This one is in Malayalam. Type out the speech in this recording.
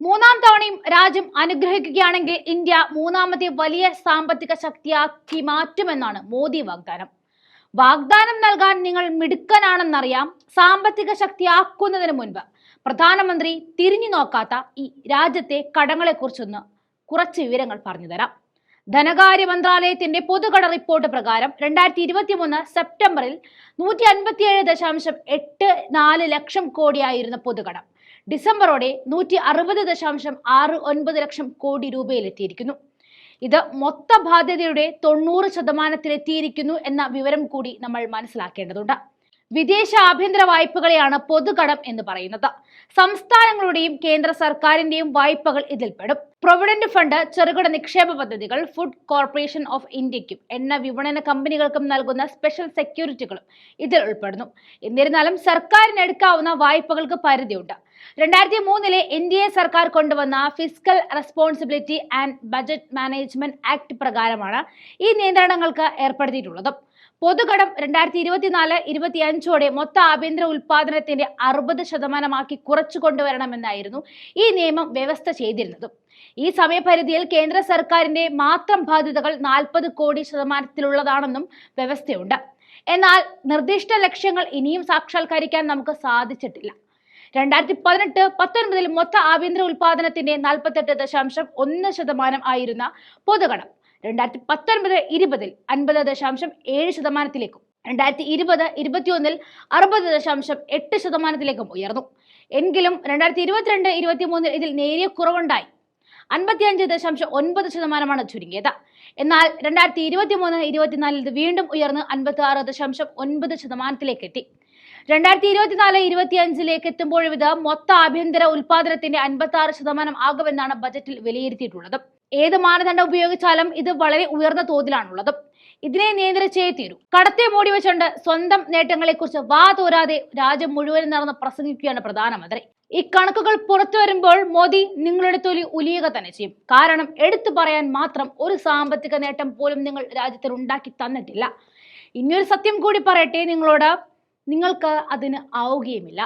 മൂന്നാം തവണയും രാജ്യം അനുഗ്രഹിക്കുകയാണെങ്കിൽ ഇന്ത്യ മൂന്നാമത്തെ വലിയ സാമ്പത്തിക ശക്തിയാക്കി മാറ്റുമെന്നാണ് മോദി വാഗ്ദാനം. വാഗ്ദാനം നൽകാൻ നിങ്ങൾ മിടുക്കനാണെന്നറിയാം. സാമ്പത്തിക ശക്തിയാക്കുന്നതിന് മുൻപ് പ്രധാനമന്ത്രി തിരിഞ്ഞു നോക്കാത്ത ഈ രാജ്യത്തെ കടങ്ങളെക്കുറിച്ചൊന്ന് കുറച്ച് വിവരങ്ങൾ പറഞ്ഞുതരാം ധനകാര്യ മന്ത്രാലയത്തിന്റെ പൊതുകട റിപ്പോർട്ട് പ്രകാരം രണ്ടായിരത്തി ഇരുപത്തി മൂന്ന് സെപ്റ്റംബറിൽ നൂറ്റി അൻപത്തിയേഴ് ദശാംശം എട്ട് നാല് ലക്ഷം കോടിയായിരുന്ന പൊതുകടം. ഡിസംബറോടെ നൂറ്റി അറുപത് ദശാംശം ആറ് ഒൻപത് ലക്ഷം കോടി രൂപയിലെത്തിയിരിക്കുന്നു. ഇത് മൊത്ത ബാധ്യതയുടെ തൊണ്ണൂറ് ശതമാനത്തിലെത്തിയിരിക്കുന്നു എന്ന വിവരം കൂടി നമ്മൾ മനസ്സിലാക്കേണ്ടതുണ്ട്. വിദേശ ആഭ്യന്തര വായ്പകളെയാണ് പൊതുകടം എന്ന് പറയുന്നത്. സംസ്ഥാനങ്ങളുടെയും കേന്ദ്ര സർക്കാരിന്റെയും വായ്പകൾ ഇതിൽപ്പെടും പ്രൊവിഡന്റ് ഫണ്ട് ചെറുകിട നിക്ഷേപ പദ്ധതികൾ ഫുഡ് കോർപ്പറേഷൻ ഓഫ് ഇന്ത്യക്കും എണ്ണ വിപണന കമ്പനികൾക്കും നൽകുന്ന സ്പെഷ്യൽ സെക്യൂരിറ്റികളും ഇതിൽ ഉൾപ്പെടുന്നു. എന്നിരുന്നാലും സർക്കാരിന് എടുക്കാവുന്ന വായ്പകൾക്ക് പരിധിയുണ്ട്. രണ്ടായിരത്തി മൂന്നിലെ എൻ ഡി എ സർക്കാർ കൊണ്ടുവന്ന physical responsibility and budget management act പ്രകാരമാണ് ഈ നിയന്ത്രണങ്ങൾക്ക് ഏർപ്പെടുത്തിയിട്ടുള്ളത്. പൊതുകടം രണ്ടായിരത്തി ഇരുപത്തിനാല് ഇരുപത്തി അഞ്ചോടെ മൊത്ത ആഭ്യന്തര ഉൽപാദനത്തിന്റെ അറുപത് ശതമാനമാക്കി കുറച്ചു കൊണ്ടുവരണമെന്നായിരുന്നു ഈ നിയമം വ്യവസ്ഥ ചെയ്തിരുന്നത്. ഈ സമയപരിധിയിൽ കേന്ദ്ര സർക്കാരിന്റെ മാത്രം ബാധ്യതകൾ നാൽപ്പത് കോടി ശതമാനത്തിലുള്ളതാണെന്നും വ്യവസ്ഥയുണ്ട്. എന്നാൽ നിർദ്ദിഷ്ട ലക്ഷ്യങ്ങൾ ഇനിയും സാക്ഷാത്കരിക്കാൻ നമുക്ക് സാധിച്ചിട്ടില്ല. രണ്ടായിരത്തി പതിനെട്ട് പത്തൊൻപതിൽ മൊത്ത ആഭ്യന്തര ഉൽപാദനത്തിന്റെ നാൽപ്പത്തെട്ട് ദശാംശം ഒന്ന് ശതമാനം ആയിരുന്ന പൊതുകടം രണ്ടായിരത്തി പത്തൊൻപത് ഇരുപതിൽ അൻപത് ദശാംശം ഏഴ് ശതമാനത്തിലേക്കും. രണ്ടായിരത്തി ഇരുപത് ഇരുപത്തിയൊന്നിൽ അറുപത് ദശാംശം എട്ട് ശതമാനത്തിലേക്കും ഉയർന്നു. എങ്കിലും രണ്ടായിരത്തി ഇരുപത്തിരണ്ട് ഇരുപത്തി മൂന്നിൽ ഇതിൽ നേരിയ കുറവുണ്ടായി. അൻപത്തിയഞ്ച് ദശാംശം ഒൻപത് ശതമാനമാണ് ചുരുങ്ങിയത്. എന്നാൽ രണ്ടായിരത്തി ഇരുപത്തി മൂന്ന് ഇരുപത്തിനാലിൽ ഇത് വീണ്ടും ഉയർന്ന് അൻപത്തി ആറ് ദശാംശം ഒൻപത് ശതമാനത്തിലേക്ക് എത്തി. രണ്ടായിരത്തി ഇരുപത്തിനാല് ഇരുപത്തിയഞ്ചിലേക്ക് എത്തുമ്പോഴും ഇത് മൊത്ത ആഭ്യന്തര ഉൽപാദനത്തിന്റെ അൻപത്തി ആറ് ശതമാനം ആകുമെന്നാണ് ബജറ്റിൽ വിലയിരുത്തിയിട്ടുള്ളത്. ഏത് മാനദണ്ഡം ഉപയോഗിച്ചാലും ഇത് വളരെ ഉയർന്ന തോതിലാണുള്ളത്. ഇതിനെ നിയന്ത്രിച്ചേ തീരൂ. കടത്തെ മൂടി വെച്ചുകൊണ്ട് സ്വന്തം നേട്ടങ്ങളെക്കുറിച്ച് വാ തോരാതെ രാജ്യം മുഴുവൻ നടന്ന് പ്രസംഗിക്കുകയാണ് പ്രധാനമന്ത്രി. ഈ കണക്കുകൾ പുറത്തു വരുമ്പോൾ മോദി നിങ്ങളുടെ തൊലി ഉലിയുക തന്നെ ചെയ്യും. കാരണം എടുത്തു പറയാൻ മാത്രം ഒരു സാമ്പത്തിക നേട്ടം പോലും നിങ്ങൾ രാജ്യത്തിൽ ഉണ്ടാക്കി തന്നിട്ടില്ല. ഇനിയൊരു സത്യം കൂടി പറയട്ടെ നിങ്ങളോട്. നിങ്ങൾക്ക് അതിന് ആവുകയുമില്ല.